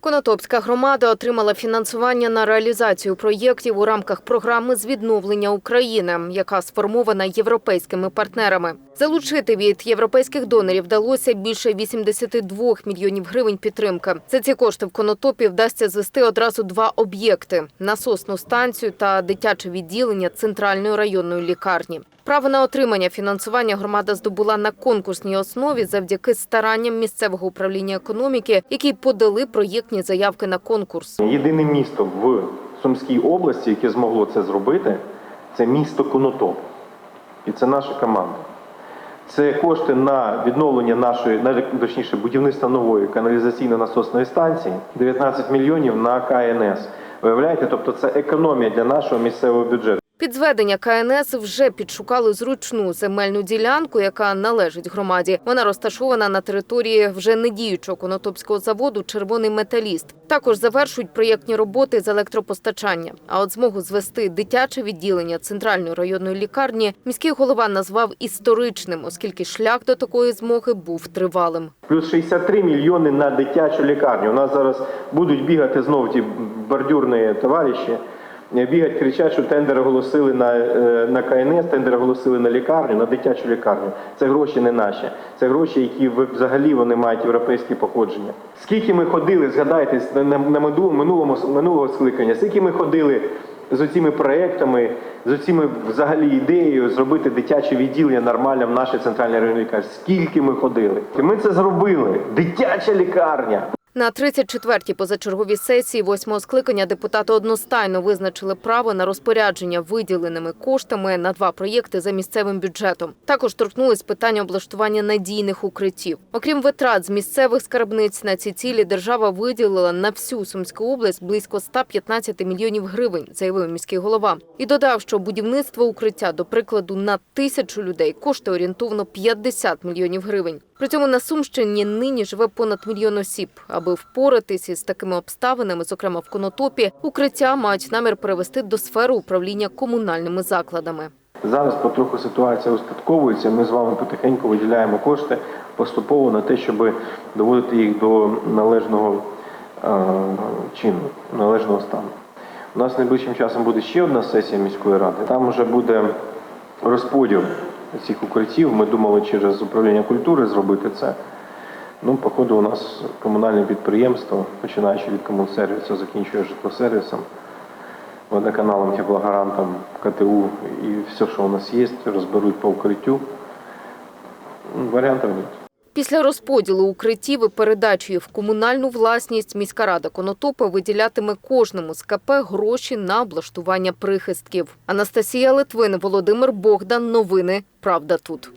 Конотопська громада отримала фінансування на реалізацію проєктів у рамках програми з відновлення України, яка сформована європейськими партнерами. Залучити від європейських донорів вдалося більше 82 мільйонів гривень підтримки. За ці кошти в Конотопі вдасться звести одразу два об'єкти: насосну станцію та дитяче відділення центральної районної лікарні. Право на отримання фінансування громада здобула на конкурсній основі завдяки старанням місцевого управління економіки, які подали проєктні заявки на конкурс. Єдине місто в Сумській області, яке змогло це зробити, це місто Конотоп. І це наша команда. Це кошти на відновлення нашої, на, точніше, будівництво нової каналізаційно-насосної станції, 19 мільйонів на КНС. Виявляєте, тобто це економія для нашого місцевого бюджету. Під зведення КНС вже підшукали зручну земельну ділянку, яка належить громаді. Вона розташована на території вже недіючого конотопського заводу Червоний металіст. Також завершують проєктні роботи з електропостачання. А от змогу звести дитяче відділення центральної районної лікарні міський голова назвав історичним, оскільки шлях до такої змоги був тривалим. Плюс 63 мільйони на дитячу лікарню. У нас зараз будуть бігати знову ті бордюрні товариші. Бігать, кричать, що тендер оголосили на, е, на КНС, тендер оголосили на лікарню, на дитячу лікарню. Це гроші не наші. Це гроші, які взагалі вони мають європейське походження. Скільки ми ходили, згадайте, на, на, минулому, минулого скликання, скільки ми ходили з оціми проектами, з оціми взагалі ідеєю зробити дитяче відділення нормальне в нашій центральній районній лікарні. Скільки ми ходили? Ми це зробили. Дитяча лікарня. На 34-й позачерговій сесії восьмого скликання депутати одностайно визначили право на розпорядження виділеними коштами на два проєкти за місцевим бюджетом. Також торкнулись питання облаштування надійних укриттів. Окрім витрат з місцевих скарбниць на ці цілі, держава виділила на всю Сумську область близько 115 мільйонів гривень, заявив міський голова. І додав, що будівництво укриття, до прикладу, на тисячу людей коштує орієнтовно 50 мільйонів гривень. При цьому на Сумщині нині живе понад мільйон осіб. Аби впоратися з такими обставинами, зокрема в Конотопі, укриття мають намір перевести до сфери управління комунальними закладами. Зараз потроху ситуація устатковується. Ми з вами потихеньку виділяємо кошти поступово на те, щоб доводити їх до належного е, чину, належного стану. У нас найближчим часом буде ще одна сесія міської ради. Там вже буде розподіл цих укриттів. Ми думали через управління культури зробити це. Ну, походу, у нас комунальне підприємство, починаючи від комунсервісу, закінчує житлосервісом, водоканалом, теплогарантом, КТУ і все, що у нас є, розберуть по укриттю. Ну, Варіантів нет. Після розподілу укриттів і передачі в комунальну власність міська рада Конотопа виділятиме кожному з КП гроші на облаштування прихистків. Анастасія Литвин, Володимир Богдан. Новини. Правда тут.